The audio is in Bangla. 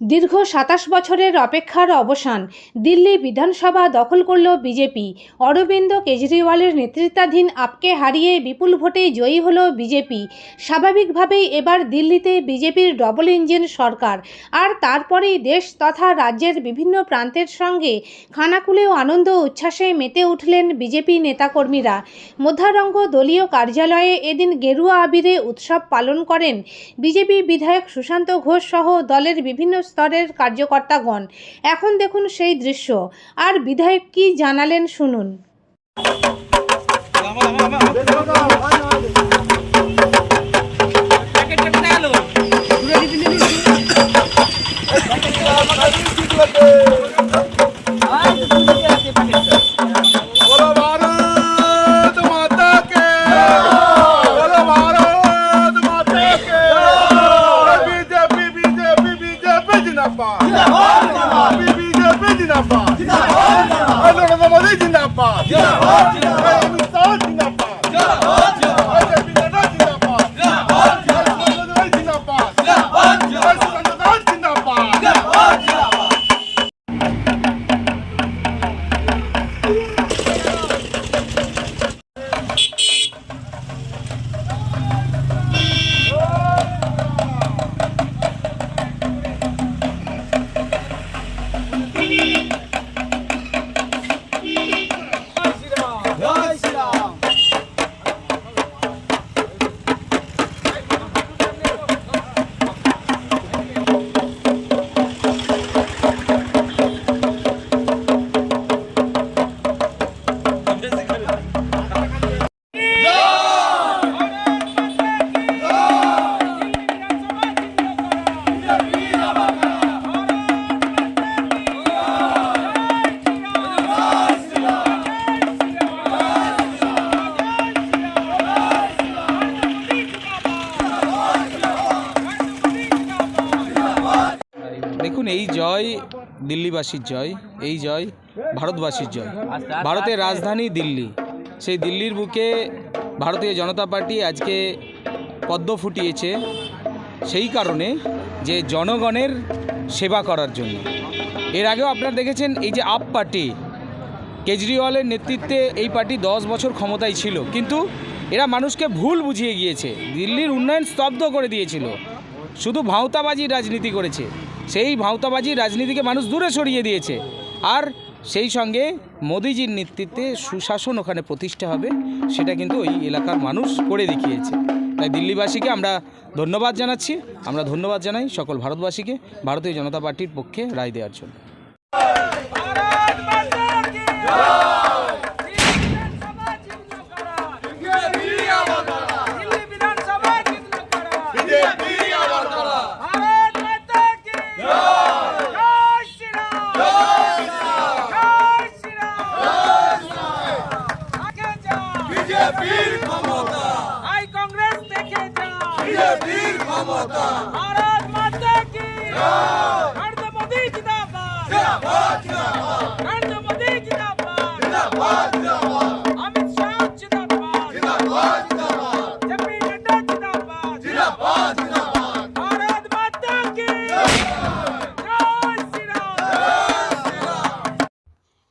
দীর্ঘ সাতাশ বছরের অপেক্ষার অবসান দিল্লি বিধানসভা দখল করল বিজেপি। অরবিন্দ কেজরিওয়ালের নেতৃত্বাধীন আপকে হারিয়ে বিপুল ভোটে জয়ী হল বিজেপি। স্বাভাবিকভাবেই এবার দিল্লিতে বিজেপির ডবল ইঞ্জিন সরকার। আর তারপরেই দেশ তথা রাজ্যের বিভিন্ন প্রান্তের সঙ্গে খানাকুলেও আনন্দ উচ্ছ্বাসে মেতে উঠলেন বিজেপি নেতাকর্মীরা। মধ্যারঙ্গ দলীয় কার্যালয়ে এদিন গেরুয়া আবিরে উৎসব পালন করেন বিজেপি বিধায়ক সুশান্ত ঘোষ সহ দলের বিভিন্ন স্তরের কার্যকর্তাগণ। এখন দেখুন সেই দৃশ্য। আর বিধায়ক কি জানালেন শুনুন। 马，第，দেখুন, এই জয় দিল্লিবাসীর জয়, এই জয় ভারতবাসীর জয়। ভারতের রাজধানী দিল্লি। সেই দিল্লির বুকে ভারতীয় জনতা পার্টি আজকে পদ্ম ফুটিয়েছে সেই কারণে যে জনগণের সেবা করার জন্য। এর আগেও আপনারা দেখেছেন, এই যে আপ পার্টি, কেজরিওয়ালের নেতৃত্বে এই পার্টি দশ বছর ক্ষমতায় ছিল, কিন্তু এরা মানুষকে ভুল বুঝিয়ে গিয়েছে। দিল্লির উন্নয়ন স্তব্ধ করে দিয়েছিল। শুধু ভাঁওতাবাজি রাজনীতি করেছে। সেই ভাঁওতাবাজির রাজনীতিকে মানুষ দূরে সরিয়ে দিয়েছে। আর সেই সঙ্গে মোদিজির নেতৃত্বে সুশাসন ওখানে প্রতিষ্ঠা হবে, সেটা কিন্তু ওই এলাকার মানুষ করে দেখিয়েছে। তাই দিল্লিবাসীকে আমরা ধন্যবাদ জানাচ্ছি। আমরা ধন্যবাদ জানাই সকল ভারতবাসীকে, ভারতীয় জনতা পার্টির পক্ষে রায় দেওয়ার জন্য। ক্ষমতা। আই কংগ্রেস দেখে যা বিজেপির ক্ষমতা। ভারত মাতা কি? জয়। নরেন্দ্র মোদি জিন্দাবাদ জিন্দাবাদ।